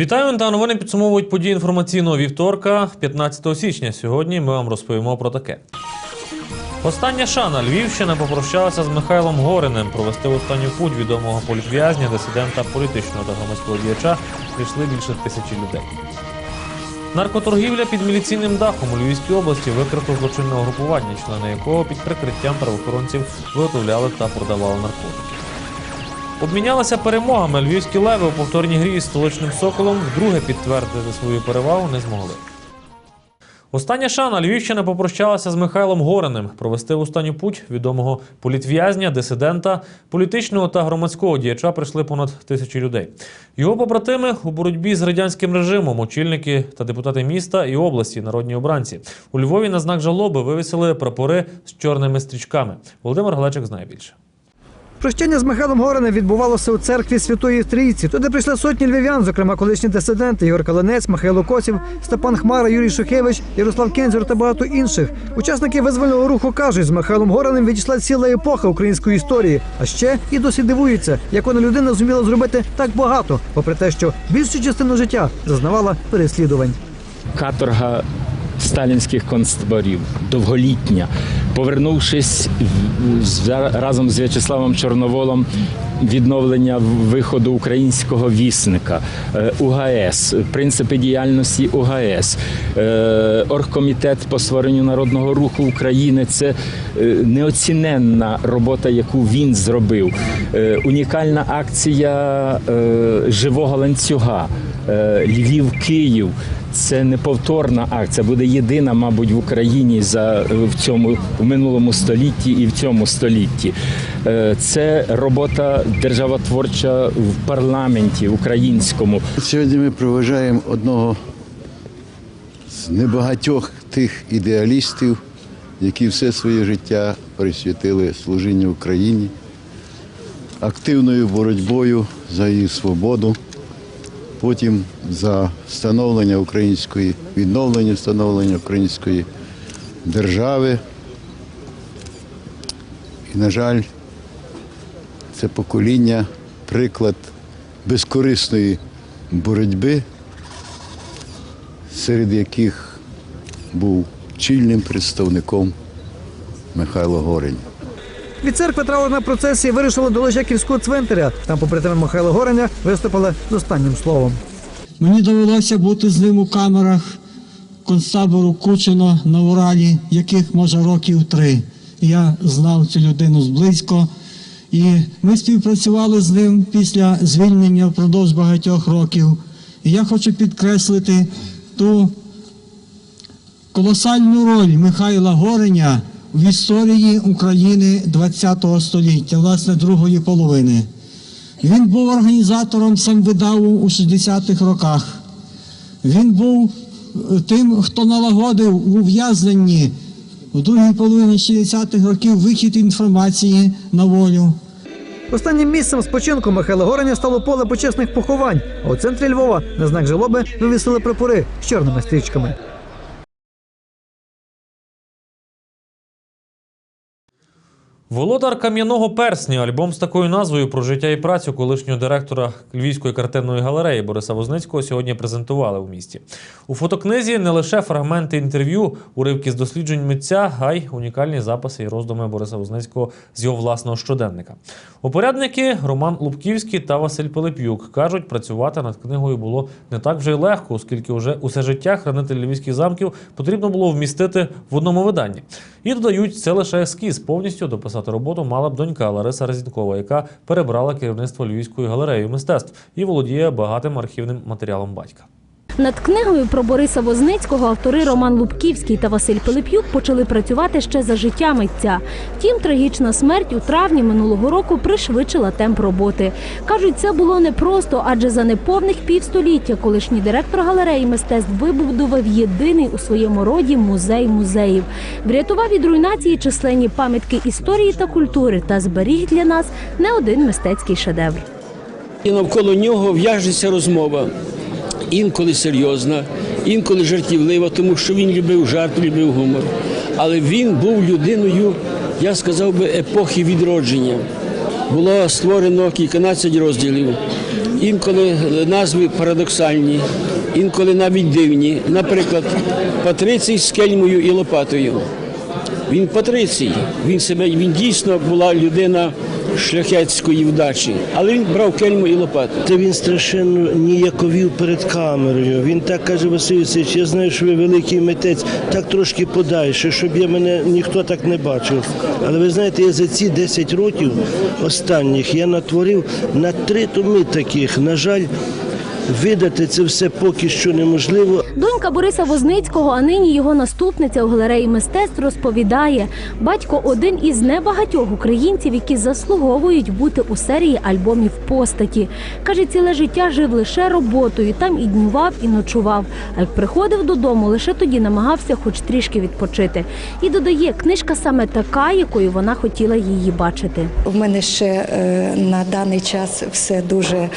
Вітаю та новини підсумовують події інформаційного вівторка 15 січня. Сьогодні ми вам розповімо про таке. Остання шана Львівщина попрощалася з Михайлом Гориним. Провести останню путь відомого політв'язня, дисидента політичного та громадського діяча прийшли більше тисячі людей. Наркоторгівля під міліційним дахом у Львівській області викрито злочинне угрупування, члени якого під прикриттям правоохоронців виготовляли та продавали наркотики. Обмінялися перемогами. Львівські леви у повторній грі з столичним соколом вдруге підтвердити свою перевагу не змогли. Остання шана Львівщина попрощалася з Михайлом Гориним. Провести останню путь відомого політв'язня, дисидента, політичного та громадського діяча прийшли понад тисячі людей. Його побратими у боротьбі з радянським режимом, очільники та депутати міста і області, народні обранці. У Львові на знак жалоби вивісили прапори з чорними стрічками. Володимир Галечик знає більше. Прощання з Михайлом Гориним відбувалося у церкві Святої Трійці. Туди прийшли сотні львів'ян, зокрема колишні дисиденти Ігор Калинець, Михайло Косів, Степан Хмара, Юрій Шухевич, Ярослав Кензюр та багато інших. Учасники визвольного руху кажуть, з Михайлом Гориним відійшла ціла епоха української історії. А ще і досі дивуються, як вона людина зуміла зробити так багато, попри те, що більшу частину життя зазнавала переслідувань. каторга сталінських концтаборів, довголітня. Повернувшись разом з В'ячеславом Чорноволом відновлення виходу українського вісника, е, УГС, принципи діяльності УГС, е, оргкомітет по створенню народного руху України це е, неоціненна робота, яку він зробив. Унікальна акція живого ланцюга. Е, Львів-Київ. Це неповторна акція, буде єдина, мабуть, в Україні за в цьому в минулому столітті і в цьому столітті. Е, Це робота державотворча в парламенті українському. Сьогодні ми проважаємо одного з небагатьох тих ідеалістів, які все своє життя присвятили служінню Україні, активною боротьбою за її свободу, потім за встановлення української, відновлення встановлення української держави. І, на жаль, це покоління приклад безкорисної боротьби, серед яких був чільним представником Михайло Горень. Від церкви траурна процесія вирішила до Лежаківського цвинтаря. Там, попри теми Михайла Гореня, виступили з останнім словом. Мені довелося бути з ним у камерах концтабору Кучино на Уралі, яких може років три. Я знав цю людину зблизько, і ми співпрацювали з ним після звільнення впродовж багатьох років. І я хочу підкреслити ту колосальну роль Михайла Гореня в історії України ХХ століття, власне, другої половини. Він був організатором самвидаву у 60-х роках. Він був е, тим, хто налагодив ув'язненні у другій половині 60-х років вихід інформації на волю. Останнім місцем спочинку Михайла Гореня стало поле почесних поховань. А у центрі Львова на знак жалоби вивісили прапори з чорними стрічками. Володар кам'яного персня, альбом з такою назвою про життя і працю колишнього директора Львівської картинної галереї Бориса Возницького сьогодні презентували у місті. У фотокнизі не лише фрагменти інтерв'ю, уривки з досліджень митця, а й унікальні записи і роздуми Бориса Возницького з його власного щоденника. Упорядники Роман Лубківський та Василь Пилип'юк кажуть, працювати над книгою було не так вже й легко, оскільки вже усе життя хранитель львівських замків потрібно було вмістити в одному виданні. І додають, це лише ескіз. Повністю дописати роботу мала б донька Лариса Резінкова, яка перебрала керівництво Львівської галереї мистецтв і володіє багатим архівним матеріалом батька. Над книгою про Бориса Возницького автори Роман Лубківський та Василь Пилип'юк почали працювати ще за життя митця. Втім, трагічна смерть у травні минулого року пришвидшила темп роботи. Кажуть, це було непросто, адже за неповних півстоліття колишній директор галереї мистецтв вибудував єдиний у своєму роді музей музеїв. Врятував від руйнації численні пам'ятки історії та культури та зберіг для нас не один мистецький шедевр. І навколо нього в'яжеться розмова. Інколи серйозна, інколи жартівлива, тому що він любив жарт, любив гумор. Але він був людиною, я сказав би, епохи відродження. Було створено кільканадцять розділів. інколи назви парадоксальні, інколи навіть дивні. Наприклад, Патрицій з кельмою і лопатою. Він Патрицій, він себе він дійсно була людина шляхетської вдачі, але він брав кельму і лопату. Та він страшенно ніяковів перед камерою. Він так каже, Василь Васильович, я знаю, що ви великий митець, так трошки подальше, щоб я мене ніхто так не бачив. Але ви знаєте, я за ці 10 років останніх я натворив на три томи таких. На жаль, видати це все поки що неможливо. Донька Бориса Возницького, а нині його наступниця у галереї мистецтв розповідає, батько один із небагатьох українців, які заслуговують бути у серії альбомів постаті. Каже, ціле життя жив лише роботою, там і днював, і ночував. А як приходив додому, лише тоді намагався хоч трішки відпочити. І додає, книжка саме така, якою вона хотіла її бачити. У мене ще е, на даний час все дуже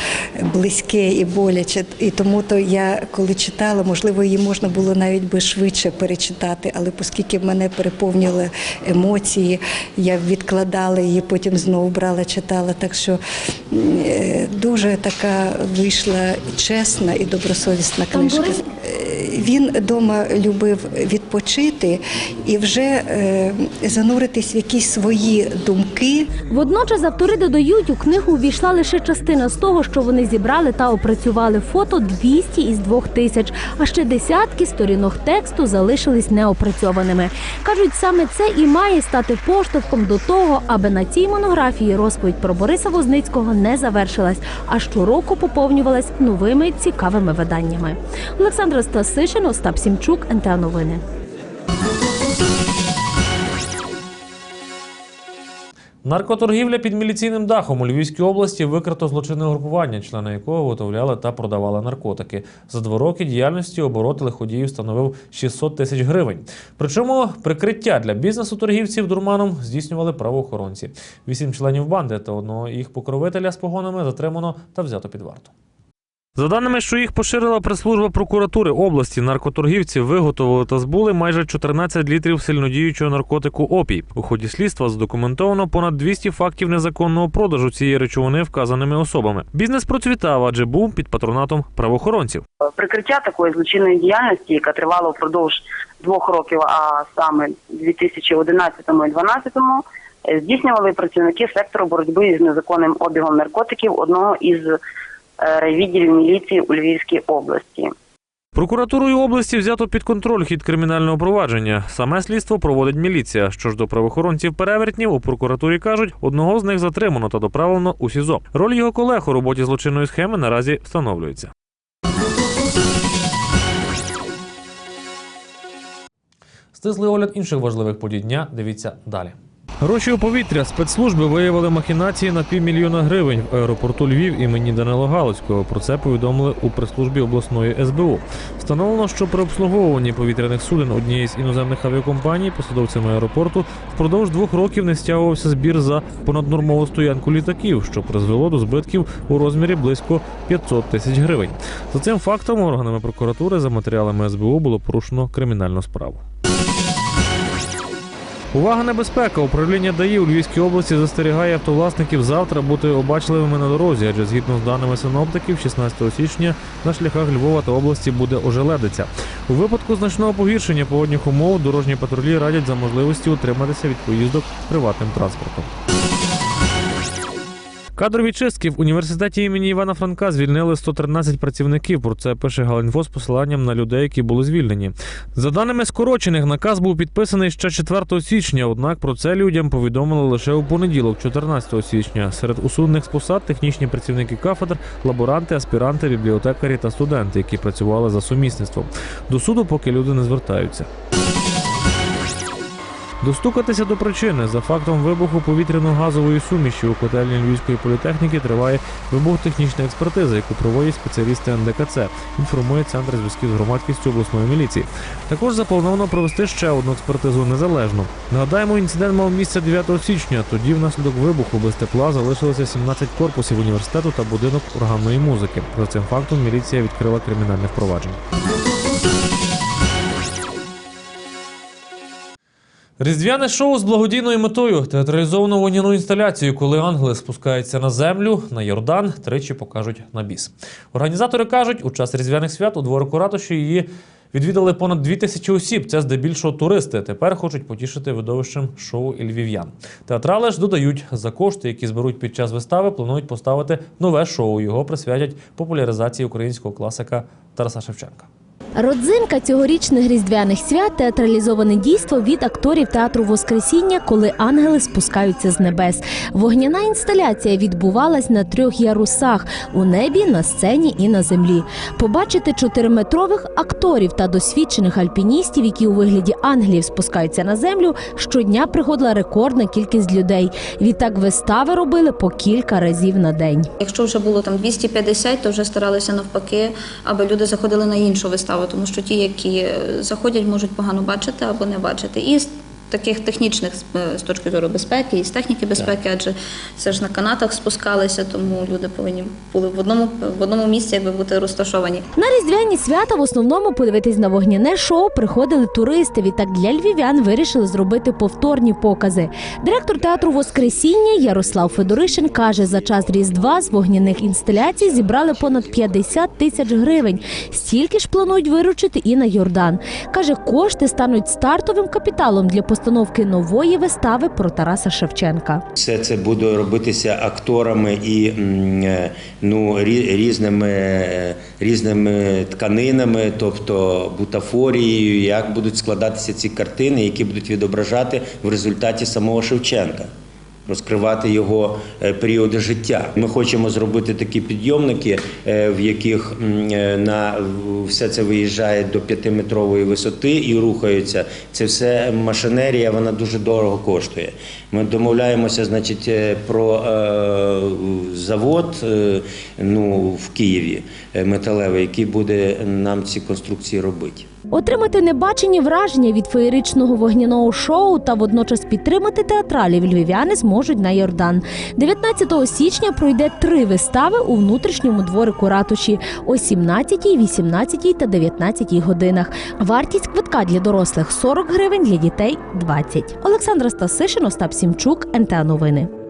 близьке і боляче. І тому то я коли читала, можливо, її можна було навіть би швидше перечитати, але оскільки мене переповнювали емоції, я відкладала її, потім знову брала, читала. Так що е, дуже така вийшла чесна і добросовісна книжка. Він вдома любив відпочити і вже е, зануритись в якісь свої думки. Водночас автори додають, у книгу увійшла лише частина з того, що вони зібрали та опрацювали фото 200 із 2000, а ще десятки сторінок тексту залишились неопрацьованими. Кажуть, саме це і має стати поштовхом до того, аби на цій монографії розповідь про Бориса Возницького не завершилась, а щороку поповнювалась новими цікавими виданнями. Олександра Стасишин, Остап Сімчук, НТА Новини. Наркоторгівля під міліційним дахом у Львівській області викрито злочинне групування, члени якого виготовляли та продавали наркотики. За два роки діяльності оборот лиходіїв становив 600 тисяч гривень. Причому прикриття для бізнесу торгівців дурманом здійснювали правоохоронці. Вісім членів банди та одного їх покровителя з погонами затримано та взято під варту. За даними, що їх поширила прес-служба прокуратури області, наркоторгівці виготовили та збули майже 14 літрів сильнодіючого наркотику опій. У ході слідства задокументовано понад 200 фактів незаконного продажу цієї речовини вказаними особами. Бізнес процвітав, адже був під патронатом правоохоронців. прикриття такої злочинної діяльності, яка тривала впродовж двох років, а саме 2011 і 2012, е, здійснювали працівники сектору боротьби з незаконним обігом наркотиків одного із райвідділів міліції у Львівській області. Прокуратурою області взято під контроль хід кримінального провадження. Саме слідство проводить міліція. Що ж до правоохоронців перевертнів, у прокуратурі кажуть, одного з них затримано та доправлено у СІЗО. Роль його колег у роботі злочинної схеми наразі встановлюється. Стислий огляд інших важливих подій дня. Дивіться далі. Гроші у повітря спецслужби виявили махінації на півмільйона гривень в аеропорту Львів імені Данила Галицького. Про це повідомили у прес-службі обласної СБУ. Встановлено, що при обслуговуванні повітряних суден однієї з іноземних авіакомпаній посадовцями аеропорту впродовж двох років не стягувався збір за понаднормову стоянку літаків, що призвело до збитків у розмірі близько 500 тисяч гривень. За цим фактом органами прокуратури за матеріалами СБУ було порушено кримінальну справу. Увага небезпека! Управління ДАІ у Львівській області застерігає автовласників завтра бути обачливими на дорозі, адже згідно з даними синоптиків, 16 січня на шляхах Львова та області буде ожеледиця. У випадку значного погіршення погодних умов дорожні патрулі радять за можливості утриматися від поїздок приватним транспортом. Кадрові чистки в університеті імені Івана Франка звільнили 113 працівників. Про це пише Галінфо з посиланням на людей, які були звільнені. За даними скорочених, наказ був підписаний ще 4 січня. Однак про це людям повідомили лише у понеділок, 14 січня. Серед усунених з посад технічні працівники кафедр, лаборанти, аспіранти, бібліотекарі та студенти, які працювали за сумісництвом. До суду поки люди не звертаються. Достукатися до причини за фактом вибуху повітряно-газової суміші у котельні Львівської політехніки триває вибухотехнічна експертиза, яку проводять спеціалісти НДКЦ. Інформує центр зв'язків з громадськістю обласної міліції. Також заплановано провести ще одну експертизу незалежно. Нагадаємо, інцидент мав місце 9 січня. Тоді внаслідок вибуху без тепла залишилося 17 корпусів університету та будинок органної музики. За цим фактом міліція відкрила кримінальне впровадження. Різдвяне шоу з благодійною метою театралізовану вогняну інсталяцію, коли ангели спускаються на землю на Йордан, тричі покажуть на біс. Організатори кажуть, у час різдвяних свят у дворику ратуші її відвідали понад дві тисячі осіб. Це здебільшого туристи. Тепер хочуть потішити видовищем шоу і львів'ян. Театрали ж додають за кошти, які зберуть під час вистави, планують поставити нове шоу. Його присвятять популяризації українського класика Тараса Шевченка. Родзинка цьогорічних різдвяних свят театралізоване дійство від акторів театру Воскресіння, коли ангели спускаються з небес. Вогняна інсталяція відбувалась на трьох ярусах у небі, на сцені і на землі. Побачити чотириметрових акторів та досвідчених альпіністів, які у вигляді ангелів спускаються на землю, щодня приходила рекордна кількість людей. Відтак вистави робили по кілька разів на день. Якщо вже було там 250, то вже старалися навпаки, аби люди заходили на іншу виставу, тому що ті, які заходять, можуть погано бачити або не бачити. І таких технічних е, з точки зору безпеки і з техніки безпеки, адже це ж на канатах спускалися, тому люди повинні були в одному в одному місці, якби бути розташовані. На різдвяні свята в основному подивитись на вогняне шоу приходили туристи. Відтак для львів'ян вирішили зробити повторні покази. Директор театру Воскресіння Ярослав Федоришин каже, за час різдва з вогняних інсталяцій зібрали понад 50 тисяч гривень. Стільки ж планують виручити і на Йордан. каже, кошти стануть стартовим капіталом для постановки нової вистави про Тараса Шевченка. Все це буде робитися акторами і е, ну, рі- різними, е, різними тканинами, тобто бутафорією, як будуть складатися ці картини, які будуть відображати в результаті самого Шевченка. Розкривати його е, періоди життя. Ми хочемо зробити такі підйомники, е, в яких е, на все це виїжджає до п'ятиметрової висоти і рухаються. Це все машинерія, вона дуже дорого коштує. Ми домовляємося, значить, про завод ну, в Києві металевий, який буде нам ці конструкції робити. Отримати небачені враження від феєричного вогняного шоу та водночас підтримати театралів львів'яни зможуть на Йордан. 19 січня пройде три вистави у внутрішньому дворику ратуші о 17, 18 та 19 годинах. Вартість квитка для дорослих 40 гривень, для дітей 20. Олександра Стасишин, Остап Сімчук, НТА Новини.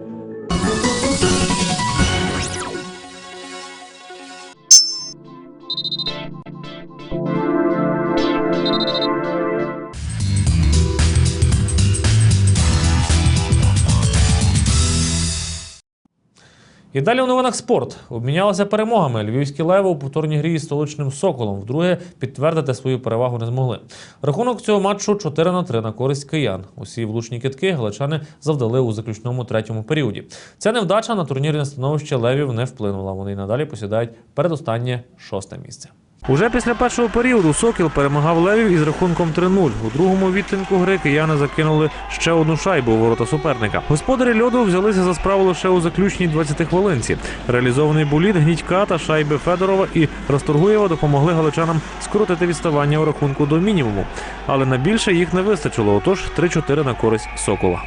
І далі у новинах спорт. Обмінялися перемогами. Львівські леви у повторній грі з столичним соколом. Вдруге підтвердити свою перевагу не змогли. Рахунок цього матчу 4 на 3 на користь киян. Усі влучні китки галичани завдали у заключному третьому періоді. Ця невдача на турнірне становище левів не вплинула. Вони й надалі посідають передостаннє шосте місце. Уже після першого періоду Сокіл перемагав левів із рахунком 3-0. У другому відтинку гри кияни закинули ще одну шайбу у ворота суперника. Господарі льоду взялися за справу лише у заключній 20 хвилинці. Реалізований буліт Гнітька та шайби Федорова і Расторгуєва допомогли галичанам скоротити відставання у рахунку до мінімуму. Але на більше їх не вистачило. Отож 3-4 на користь Сокола.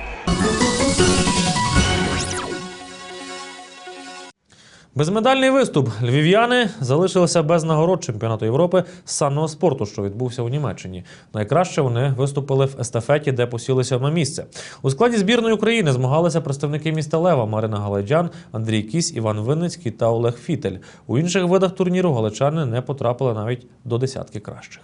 Безмедальний виступ. Львів'яни залишилися без нагород чемпіонату Європи з санного спорту, що відбувся у Німеччині. Найкраще вони виступили в естафеті, де посілися на місце. У складі збірної України змагалися представники міста Лева Марина Галайджан, Андрій Кісь, Іван Винницький та Олег Фітель. У інших видах турніру галичани не потрапили навіть до десятки кращих.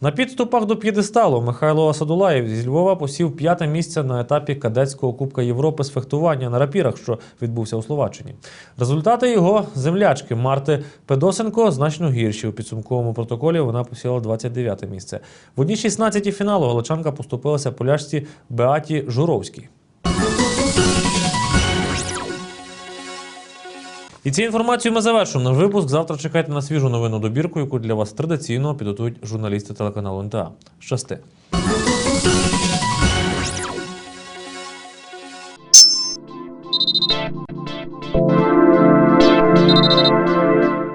На підступах до п'єдесталу Михайло Асадулаєв зі Львова посів п'яте місце на етапі кадетського Кубка Європи з фехтування на рапірах, що відбувся у Словаччині. Результати його землячки Марти Педосенко значно гірші. У підсумковому протоколі вона посіла 29 місце. В одній 16 фіналу галичанка поступилася полячці Беаті Журовській. І цією інформацією ми завершуємо наш випуск. Завтра чекайте на свіжу новину добірку, яку для вас традиційно підготують журналісти телеканалу НТА. Щасти!